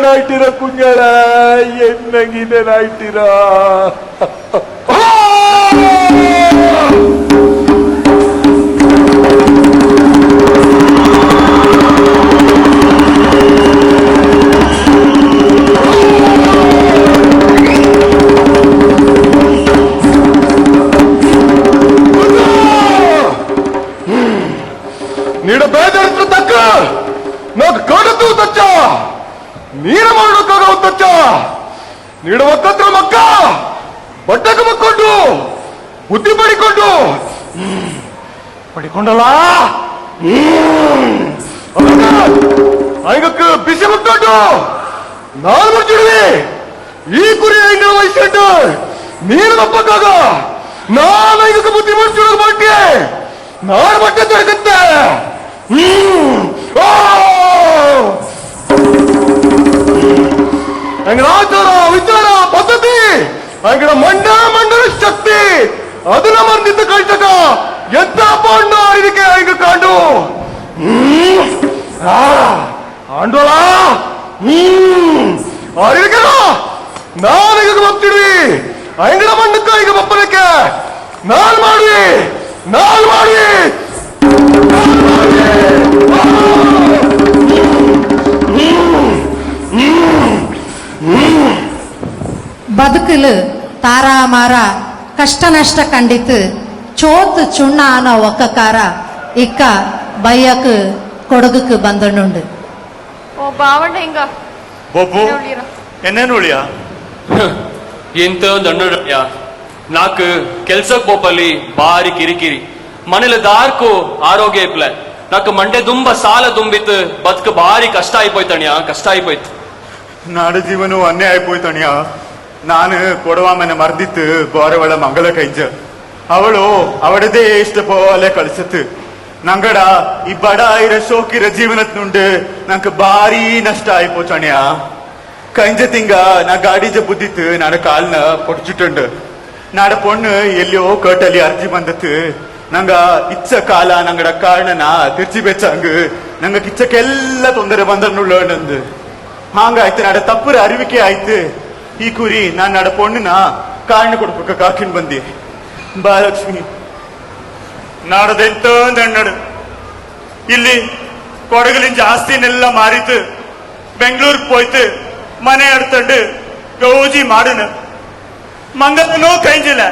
നായിട്ടിര കുഞ്ഞളെ എന്നെങ്കിനെ നായിട്ടിര ನೀಡ ಬೇಜಾರಿತ್ರ ತಕ್ಕ నాకు ಕಡತು ತಚ್ಚ ನೀರ ಮಾಡೋಕ್ಕಾಗ ತಚ್ಚ ನೀಡ ಒಕ್ಕತ್ರ ಮಕ್ಕ, ಬಟ್ಟೆಗೆ ಮಕ್ಕೊಂಡು, ಬುದ್ಧಿ ಪಡಿಕೊಂಡು. ಪಡಿಕೊಂಡಲ್ಲ? ಐಗಕ್ಕೆ ಬಿಸಿ ಮಕ್ಕೊಂಡು ನಾನು ಮುಚ್ಚಿಡುವೆ ಈ ಕುರಿ ಐನ ವಹಿಸ್ಕೊಂಡು ನೀರು ತಪ್ಪಕ್ಕಾಗ ನಾನು ಐಗಕ್ಕೆ ಬುದ್ಧಿ ಮುಚ್ಚಿಡೋದು ಬಟ್ಟೆ ನಾನು ಬಟ್ಟೆ ತೊಡಗುತ್ತೆ ಹ್ಮ್. ಆಚಾರ ವಿಚಾರ ಪದ್ಧತಿ. ಅಂಗಡ ಮಂಡ ಮಂಡಲ ಶಕ್ತಿ. ಅದನ್ನ ಮರ್ದಿದ್ದ ಕಳ್ಸಕ ಎಂತ ಪಾಂಡ ಇದಕ್ಕೆ ಹೆಂಗ ಕಾಂಡು? ಆಂಡೋಳ ಹ್ಮ್. ಅರಿಗಲ್ಲ ನಾನು ಈಗ ಬಪ್ತಿಡ್ವಿ ಅಂಗಡ ಮಂಡಕ್ಕ ಈಗ ಬಪ್ಪನಕ್ಕೆ ನಾನ್ ಮಾಡ್ವಿ. ನಾನ್ ಮಾಡ್ವಿ. ಬದುಕಲು ತಾರಾಮಾರ ಕಷ್ಟ ನಷ್ಟ ಕಂಡಿತು ಚೋತ್ ಚುಣ್ಣ ಅನ್ನೋ ಒಕ್ಕಕಾರ ಇಕ್ಕ ಬಯ್ಯಕ್ ಕೊಡಗಕ್ಕೆ ಬಂದಣ್ಣುಂಡು. ಓ ಬಾವಂಡ ಹಿಂಗ? ಬೊಬ್ಬು ನೋಡ್ಲಿರ? ಎನ್ನೇನು ಉಳಿಯ ಎಂತ ದಂಡ ನಾಕ್ ಕೆಲ್ಸಕ್ ಪೋಪಲ್ಲಿ ಬಾರಿ ಕಿರಿಕಿರಿ. ಮನೇಲಿ ದಾರ್ಕು ಆರೋಗ್ಯ ಇಪ್ಲೆ. ನಾಕ್ ಮಂಡೆ ತುಂಬ ಸಾಲ ತುಂಬಿತ್ತು ಬದುಕು ಬಾರಿ ಕಷ್ಟ ಆಯ್ಪೋಯ್ತಣ್ಯ ಕಷ್ಟ ಆಯ್ಪೋಯ್ತು. ನಾಡ ಜೀವನ ಅನ್ನೇ ಆಯ್ಪೋಯ್ತಣ್ಯ? ನಾನು ಕೊಡವಾಮನ ಮರ್ದಿತ್ತು ಬೋರವಳ ಮಂಗಲ ಕೈಜ ಅವಳು ಅವಳದೇ ಇಷ್ಟ ಪೋಲೆ ಕಳಿಸತ್ತು ನಂಗಡ ಈ ಬಡ ಇರ ಶೋಕಿರ ಜೀವನತ್ ನುಂಡು ನಂಗೆ ಬಾರಿ ನಷ್ಟ ಆಯ್ಪೋಚಣ್ಯ ಕೈಂಜ ತಿಂಗ ನಾ ಗಾಡಿಜ ಬುದ್ದಿತ್ತು ನಾಡ ಕಾಲ್ನ പൊടിച്ചിട്ടുണ്ട് ನಾಡ പൊണ്ണ് എല്ലയോ കേട്ടലി അർജി വന്നിട്ട് ನಂಗ ಇಚ್ಚ ಕಾಲ ನಂಗಡ ಕಾರಣನ ತಿರ್ಚಿ ಬೆಚ್ಚಂಗ್ ನಂಗ ಕಿಚ್ಚಕ್ಕೆಲ್ಲ ತೊಂದರೆ ಬಂದನ್ನುಳ್ಳಂದು ಹಾಂಗಾಯ್ತು ನಾಡ ತಪ್ಪರ ಅರಿವಿಕೆ ಆಯ್ತು ಈ ಕುರಿ ನಾನ್ ನಾಡ ಪೊಣ್ಣನ ಕಾರಣ ಕೊಡ್ಬೇಕ ಕಾಕಿನ್ ಬಂದಿ ಬಾ ಲಕ್ಷ್ಮಿ ನಾಡದೆಂತ ನನ್ನಡು ಇಲ್ಲಿ ಕೊಡಗಲಿನ ಜಾಸ್ತಿನೆಲ್ಲ ಮಾರಿತು ಬೆಂಗಳೂರಿಗೆ போய்த்து ಮನೆ எடுத்துண்டு ಗೌಜಿ ಮಾಡುನ ಮಂಗನೂ ಕೈಂಜಿಲ್ಲ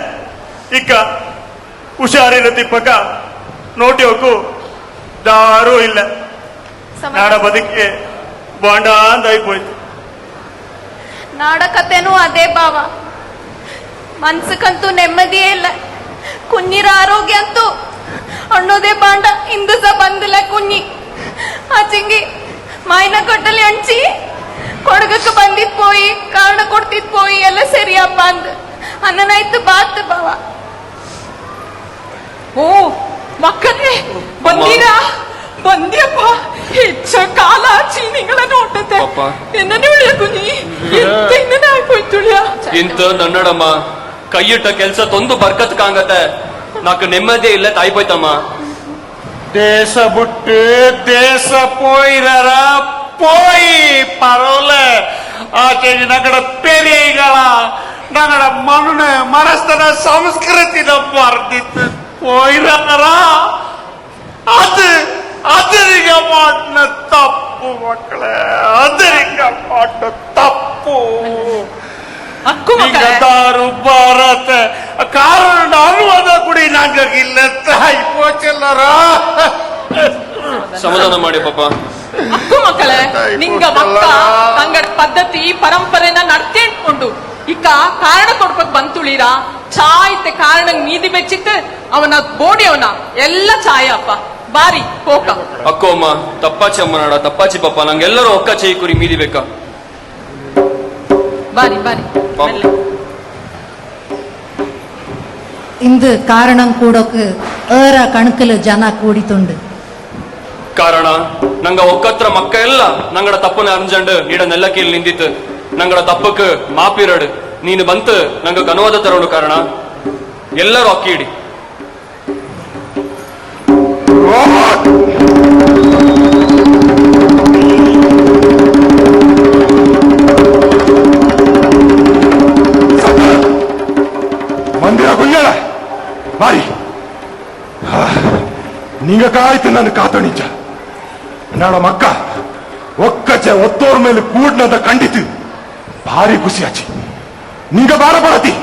ಇಕ್ಕ ಹುಷಾರಿಲ್ಲ ತಿಪ್ಪಕ್ಕ ನೋಟಿ ಹೋಗು ದಾರೂ ಇಲ್ಲ ನಾಡ ಬದುಕಿಗೆ ಬಾಂಡ ಅಂದಾಯ್ಪೋಯ್ತು ನಾಡಕತೆನೂ ಅದೇ ಭಾವ ಮನ್ಸಕ್ಕಂತೂ ನೆಮ್ಮದಿಯೇ ಇಲ್ಲ ಕುನ್ನಿರ ಆರೋಗ್ಯ ಅಂತೂ ಅಣ್ಣೋದೇ ಬಾಂಡ ಇಂದು ಸಹ ಬಂದಿಲ್ಲ ಕುನ್ನಿ ಆಚಿಂಗಿ ಮಾಯಿನ ಕೊಟ್ಟಲ್ಲಿ ಹಂಚಿ ಕೊಡಗಕ್ಕೆ ಬಂದಿದ್ ಪೋಯಿ ಕಾರಣ ಕೊಡ್ತಿದ್ ಪೋಯಿ ಎಲ್ಲ ಸರಿಯಪ್ಪ ಅಂದ ಅನ್ನನಾಯ್ತು ಬಾತ್ ಬಾವ ಓ ಮಕ್ಕನ್ನೇ ಬಂದಿರಾ ಬಂದ್ಯಪ್ಪ ಹೆಚ್ಚ ಕಾಲ ಆಚಿ ನಿಂಗಳ ನೋಟತ್ತೆ ಎನ್ನೇ ಉಳಿಯ ಕುನ್ನಿ ಇಂತ ನನ್ನಡಮ್ಮ ಕೈಯಿಟ್ಟ ಕೆಲ್ಸ ತೊಂದು ಬರ್ಕತ್ಕಾಂಗತ್ತೆ ನಾಕ್ ನೆಮ್ಮದಿ ಇಲ್ಲ ತಾಯ್ಪೋಯ್ತಮ್ಮ ದೇಶ ಬಿಟ್ಟು ದೇಶ ಪೋಯ್ರರ போய் பரவல. ஆச்சரிய நங்கட பெரியகளா நங்கட மண்ணு மனஸ்தன சம்ஸ்கிருதின வர்ணித்து போயிறாரா அது அதிரிக மாட்டின தப்பு மக்களே அதிரிக மாட்டின ಅಕ್ಕು ಹಕ್ಕು ದಾರು ಭಾರತ. ಕಾರಣ ಅನುವಾದ ಕುಡಿ ನಂಗಿಲ್ಲ ತಾಯಿ ಪೋಚಲ್ಲರ. ಸಮಾಧಾನ ಮಾಡಿ ಪಾಪ. ಅಕ್ಕು ಮಕ್ಕಳೇ ನಿಂಗ ಮಕ್ಕ ತಂಗಡ ಪದ್ಧತಿ ಪರಂಪರೆನ ನಡ್ತೇಂಡ್ಕೊಂಡು ಇಕ್ಕ ಕಾರಣ ಕೊಡ್ಬೇಕು ಬಂತುಳಿರ. ಚಾಯ್ತೆ ಕಾರಣ ಮೀದಿ ಬೆಚ್ಚಿತ್ತು ಅವನ ಬೋಡಿ ಅವನ. ಎಲ್ಲ ಚಾಯ ಅಪ್ಪ. ಬಾರಿ ಹೋಕ ಅಕ್ಕೋ ಅಮ್ಮ ತಪ್ಪಾಚಿ ಅಮ್ಮನಾಡ ತಪ್ಪಾಚಿ ಪಾಪ ನಂಗೆಲ್ಲರೂ ಒಕ್ಕ ಚೈ ಕುರಿ ಮೀದಿ ಬೇಕಾ ಬಾರಿ ಬಾರಿ ಪಾಪ. ಮೆಲ್ಲ. ಇಂದು ಕಾರಣಂ ಕೂಡೋಕ್ ಏರ ಕಣಕಲು ಜನ ಕೂಡಿತುಂಡು ಕಾರಣ ನಂಗ ಒಕ್ಕತ್ರ ಮಕ್ಕ ಎಲ್ಲ ನಂಗಡ ತಪ್ಪನ ಅರ್ಜಂಡ್ ನೀಡ ನೆಲ್ಲಕ್ಕಿಲ್ ನಿಂದಿತ್ತು ನಂಗಡ ತಪ್ಪಕ್ ಮಾಪಿರಡು ನೀನು ಬಂತು ನಂಗ ಅನುವಾದ ತರೋಡು ಕಾರಣ ಎಲ್ಲರೂ ಅಕ್ಕಿ ಇಡಿ ನಿಂಗ ಕಾಯ್ತು ನನ್ನ ಕಾತಣಿಜ ನಾಳ ಮಕ್ಕ, ಒಕ್ಕಚ ಒತ್ತೋರ್ ಮೇಲೆ ಕೂಡ್ನದ ಕಂಡಿತು. ಭಾರಿ ಖುಷಿ ಆಚಿ. ನಿಂಗ ಬಾರ ಬರತಿ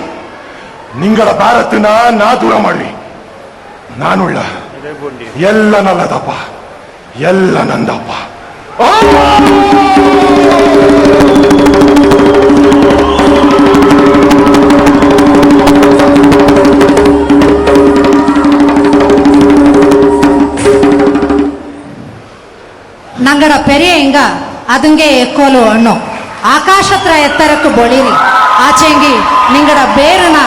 ನಿಂಗಳ ಭಾರತನ ನಾ ದೂರ ಮಾಡ್ರಿ. ನಾನುಳ್ಳ. ಎಲ್ಲ ನಲ್ಲದಪ್ಪ. ಎಲ್ಲ ನಂದಪ್ಪ. ನಂಗಡ ಪೆರಿಯ ಹಿಂಗ ಅದಂಗೆ ಎಕ್ಕೋಲು ಹಣ್ಣು. ಆಕಾಶತ್ರ ಎತ್ತರಕ್ಕೆ ಬೊಳಿರಿ ಆಚೆಂಗಿ ನಿಂಗಡ ಬೇರನ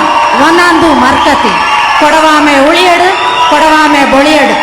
ಒಂದೊಂದು ಮರ್ಕತಿ. ಕೊಡವಾಮೆ ಉಳಿಯಡು, ಕೊಡವಾಮೆ ಬೊಳಿಯಡು.